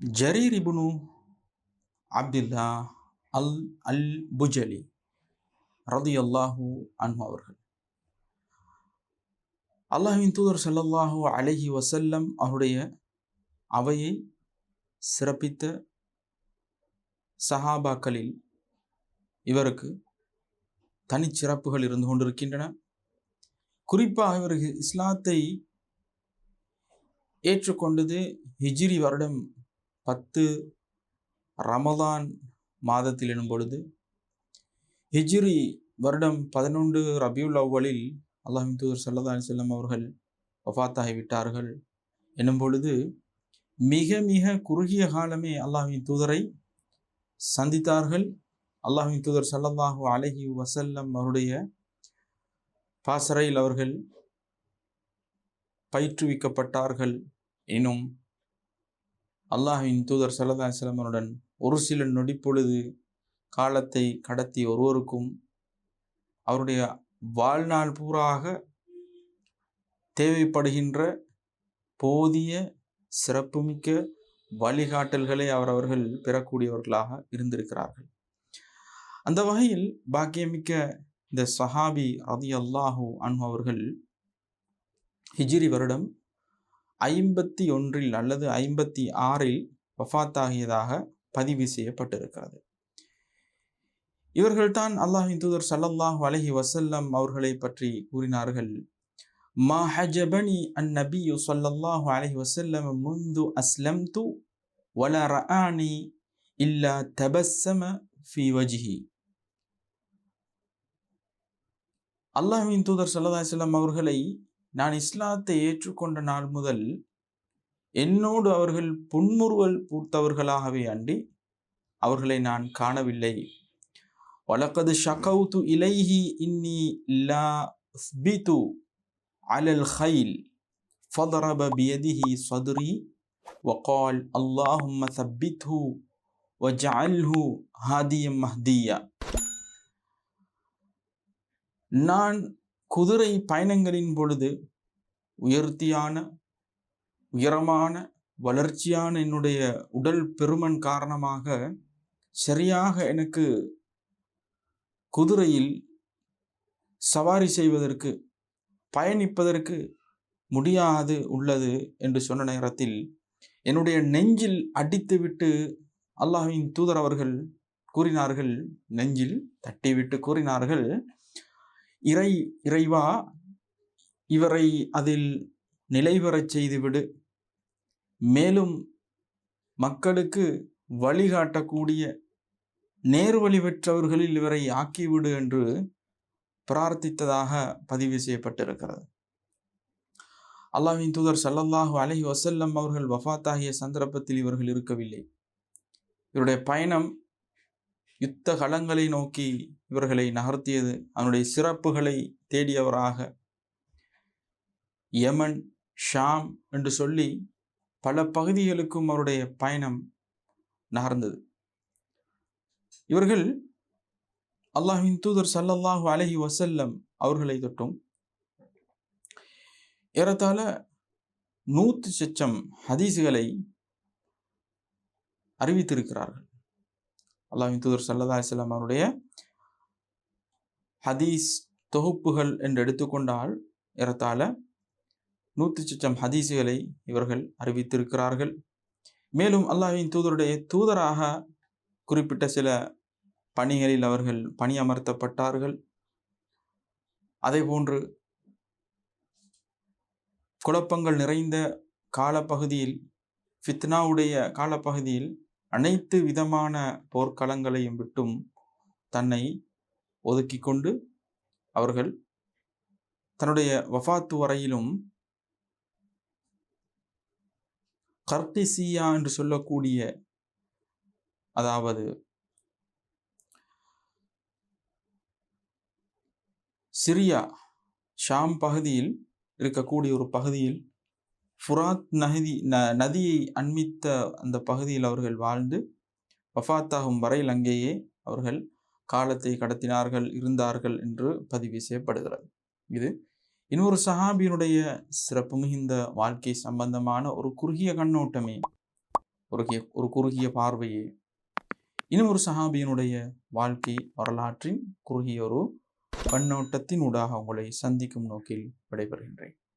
ஜரீர் இபுனு அப்துல்லா அல் அல் புஜலி ரதி அல்லாஹூ அன்ஹு அவர்கள். அல்லாஹ்வின் தூதர் செல்லல்லாஹு அலஹி வசல்லம் அவருடைய அவையை சிறப்பித்த சஹாபாக்களில் இவருக்கு தனிச்சிறப்புகள் இருந்து கொண்டிருக்கின்றன. குறிப்பாக இவருக்கு இஸ்லாத்தை ஏற்றுக்கொண்டது ஹிஜ்ரி வருடம் பத்து ரமதான் மாதத்தில் எனும் பொழுது ஹிஜ்ரி வருடம் பதினொன்று ரபியுல் அவ்வலில் அல்லாஹின் தூதர் சல்லா செல்லம் அவர்கள் வஃத்தாகிவிட்டார்கள் எனும் பொழுது மிக மிக குறுகிய காலமே அல்லாஹின் தூதரை சந்தித்தார்கள். அல்லாஹின் தூதர் சல்லல்லாஹு அலஹி வசல்லம் அவருடைய பாசறையில் அவர்கள் பயிற்றுவிக்கப்பட்டார்கள் எனும் அல்லாஹின் தூதர் சல்லா அலிஸ்லாமனுடன் ஒரு சில நொடிப்பொழுது காலத்தை கடத்தி ஒருவருக்கும் அவருடைய வாழ்நாள் பூராக தேவைப்படுகின்ற போதிய சிறப்புமிக்க வழிகாட்டல்களை அவர் அவர்கள் பெறக்கூடியவர்களாக இருந்திருக்கிறார்கள். அந்த வகையில் பாக்கியமிக்க இந்த சஹாபி அதி அல்லாஹூ அன் அவர்கள் ஹிஜிரி வருடம் ஐம்பத்தி ஒன்றில் அல்லது ஐம்பத்தி ஆறில் வஃத்தாகியதாக பதிவு செய்யப்பட்டிருக்கிறது. இவர்கள்தான் அல்லாஹின் தூதர் சல்லல்லாஹ் அலஹி வசல்லம் அவர்களை பற்றி கூறினார்கள். மா ஹஜபனி அன் நபியு சொல்லல்லாஹு அலஹி வசல்லம் முந்து அஸ்லம் து வல ரஆனி இல்லா தபஸ்ஸம ஃபி வஜிஹி. அல்லாஹின் தூதர் சல்லா செல்லம் அவர்களை நான் இஸ்லாத்தை ஏற்றுக்கொண்ட நாள் முதல் என்னோடு அவர்கள் புன்முறுவல் பூத்தவர்களாகவே அண்டி அவர்களை நான் காணவில்லை வலக்கது ஷகவுத்து இலைஹி இன்னி லா ஸ்பிது அலல் ஹைல் فضرب بيده صدري وقال اللهم ثبته وجعله هاديا مهديا நான் குதிரை பயணங்களின் பொழுது உயர்த்தியான உயரமான வளர்ச்சியான என்னுடைய உடல் பெருமன் காரணமாக சரியாக எனக்கு குதிரையில் சவாரி செய்வதற்கு பயணிப்பதற்கு முடியாது உள்ளது என்று சொன்ன நேரத்தில் என்னுடைய நெஞ்சில் அடித்துவிட்டு அல்லாஹின் தூதர் அவர்கள் கூறினார்கள் நெஞ்சில் தட்டிவிட்டு கூறினார்கள் இறை இறைவா இவரை அதில் நிலைபெறச் செய்துவிடு. மேலும் மக்களுக்கு வழிகாட்டக்கூடிய நேர்வழி பெற்றவர்களில் இவரை ஆக்கிவிடு என்று பிரார்த்தித்ததாக பதிவு செய்யப்பட்டிருக்கிறது. அல்லாவின் தூதர் சல்லல்லாஹு அலஹி வசல்லம் அவர்கள் வஃத்தாகிய சந்தர்ப்பத்தில் இவர்கள் இருக்கவில்லை. இவருடைய பயணம் யுத்த களங்களை நோக்கி இவர்களை நகர்த்தியது அவனுடைய சிறப்புகளை தேடியவராக. யமன் ஷாம் என்று சொல்லி பல பகுதிகளுக்கும் அவருடைய பயணம் நகர்ந்தது. இவர்கள் அல்லாஹின் தூதர் சல்லல்லாஹு அலஹி வசல்லம் அவர்களை தொட்டும். ஏறத்தாழ நூற்று சச்சம் ஹதீஸுகளை அறிவித்திருக்கிறார்கள். அல்லாஹின் தூதர் சல்லா அலிஸ்லாம் அவருடைய ஹதீஸ் தொகுப்புகள் என்று எடுத்துக்கொண்டால் ஏறத்தாழ நூற்றி சச்சம் ஹதீஸுகளை இவர்கள் அறிவித்திருக்கிறார்கள். மேலும் அல்லாஹின் தூதருடைய தூதராக குறிப்பிட்ட சில பணிகளில் அவர்கள் பணியமர்த்தப்பட்டார்கள். அதே போன்று குழப்பங்கள் நிறைந்த காலப்பகுதியில் ஃபித்னாவுடைய காலப்பகுதியில் அனைத்து விதமான போர்க்களங்களையும் விட்டும் தன்னை ஒதுக்கி கொண்டு அவர்கள் தன்னுடைய வஃபாத்து வரையிலும் கர்டிசியா என்று சொல்லக்கூடிய அதாவது சிரியா ஷாம் பகுதியில் இருக்கக்கூடிய ஒரு பகுதியில் ஃபுராத் நகதி ந நதியை அண்மித்த அந்த பகுதியில் அவர்கள் வாழ்ந்து வஃத்தாகும் வரையில் அங்கேயே அவர்கள் காலத்தை கடத்தினார்கள் இருந்தார்கள் என்று பதிவு செய்யப்படுகிறது. இது இன்னொரு சஹாபியினுடைய சிறப்பு மிகுந்த வாழ்க்கை சம்பந்தமான ஒரு குறுகிய கண்ணோட்டமே ஒரு ஒரு குறுகிய பார்வையே. இன்னும் ஒரு சஹாபியினுடைய வாழ்க்கை வரலாற்றின் குறுகிய ஒரு கண்ணோட்டத்தின் ஊடாக உங்களை சந்திக்கும் நோக்கில் விடைபெறுகின்றேன்.